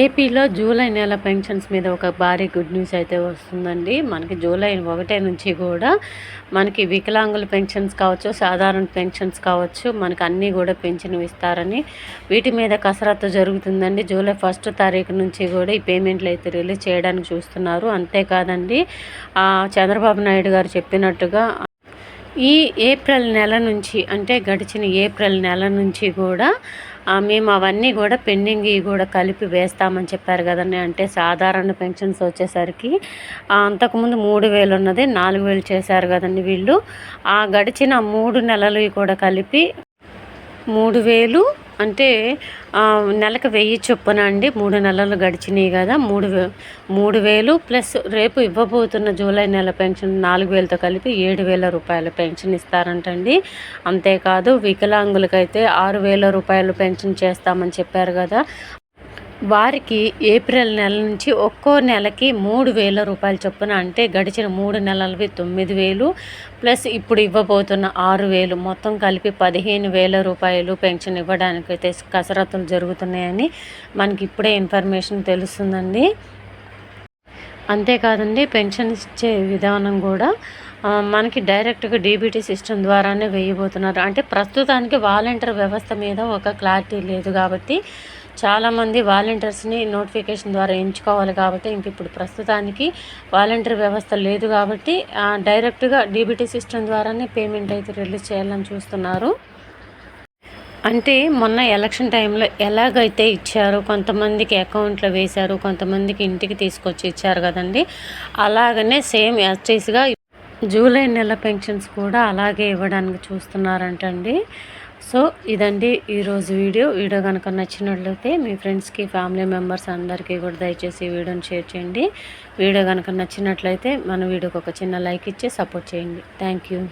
ఏపీలో జూలై నెల పెన్షన్స్ మీద ఒక భారీ గుడ్ న్యూస్ అయితే వస్తుందండి. మనకి జూలై ఒకటే నుంచి కూడా మనకి వికలాంగుల పెన్షన్స్ కావచ్చు సాధారణ పెన్షన్స్ కావచ్చు మనకి అన్నీ కూడా పెన్షన్ ఇస్తారని వీటి మీద కసరత్తు జరుగుతుందండి. జూలై ఫస్ట్ తారీఖు నుంచి కూడా ఈ పేమెంట్లు అయితే రిలీజ్ చేయడానికి చూస్తున్నారు. అంతేకాదండి చంద్రబాబు నాయుడు గారు చెప్పినట్టుగా ఈ ఏప్రిల్ నెల నుంచి అంటే గడిచిన ఏప్రిల్ నెల నుంచి కూడా మేము అవన్నీ కూడా పెండింగ్ కూడా కలిపి వేస్తామని చెప్పారు కదండి. అంటే సాధారణ పెన్షన్స్ వచ్చేసరికి అంతకుముందు మూడు వేలు ఉన్నది నాలుగు వేలు చేశారు కదండి వీళ్ళు. ఆ గడిచిన మూడు నెలలు కూడా కలిపి మూడు వేలు అంటే నెలకు వెయ్యి చొప్పున అండి. మూడు నెలలు గడిచినాయి కదా. మూడు వే మూడు వేలు ప్లస్ రేపు ఇవ్వబోతున్న జూలై నెల పెన్షన్ నాలుగు వేలతో కలిపి ఏడు వేల రూపాయల పెన్షన్ ఇస్తారంటండి. అంతేకాదు వికలాంగులకైతే ఆరు వేల రూపాయలు పెన్షన్ చేస్తామని చెప్పారు కదా. వారికి ఏప్రిల్ నెల నుంచి ఒక్కో నెలకి మూడు వేల రూపాయల చొప్పున అంటే గడిచిన మూడు నెలలవి తొమ్మిది వేలు ప్లస్ ఇప్పుడు ఇవ్వబోతున్న ఆరు వేలు. మొత్తం కలిపి పదిహేను వేల రూపాయలు పెన్షన్ ఇవ్వడానికి అయితే కసరత్తులు జరుగుతున్నాయని మనకి ఇప్పుడే ఇన్ఫర్మేషన్ తెలుస్తుందండి. అంతేకాదండి పెన్షన్ ఇచ్చే విధానం కూడా మనకి డైరెక్ట్గా డీబీటీ సిస్టమ్ ద్వారానే వేయబోతున్నారు. అంటే ప్రస్తుతానికి వాలంటీర్ వ్యవస్థ మీద ఒక క్లారిటీ లేదు కాబట్టి చాలామంది వాలంటీర్స్ని నోటిఫికేషన్ ద్వారా ఎంచుకోవాలి కాబట్టి ఇంక ఇప్పుడు ప్రస్తుతానికి వాలంటీర్ వ్యవస్థ లేదు కాబట్టి డైరెక్ట్గా డీబీటీ సిస్టమ్ ద్వారానే పేమెంట్ అయితే రిలీజ్ చేయాలని చూస్తున్నారు. అంటే మొన్న ఎలక్షన్ టైంలో ఎలాగైతే ఇచ్చారో కొంతమందికి అకౌంట్లో వేశారు కొంతమందికి ఇంటికి తీసుకొచ్చి ఇచ్చారు కదండి అలాగనే సేమ్ యాక్టీస్గా జూలై నెల పెన్షన్స్ కూడా అలాగే ఇవ్వడానికి చూస్తున్నారంటండి. సో ఇదండి ఈరోజు వీడియో. వీడియో కనుక నచ్చినట్లయితే మీ ఫ్రెండ్స్కి ఫ్యామిలీ మెంబర్స్ అందరికీ కూడా దయచేసి వీడియోని షేర్ చేయండి. వీడియో కనుక నచ్చినట్లయితే మన వీడియోకి ఒక చిన్న లైక్ ఇచ్చి సపోర్ట్ చేయండి. Thank you.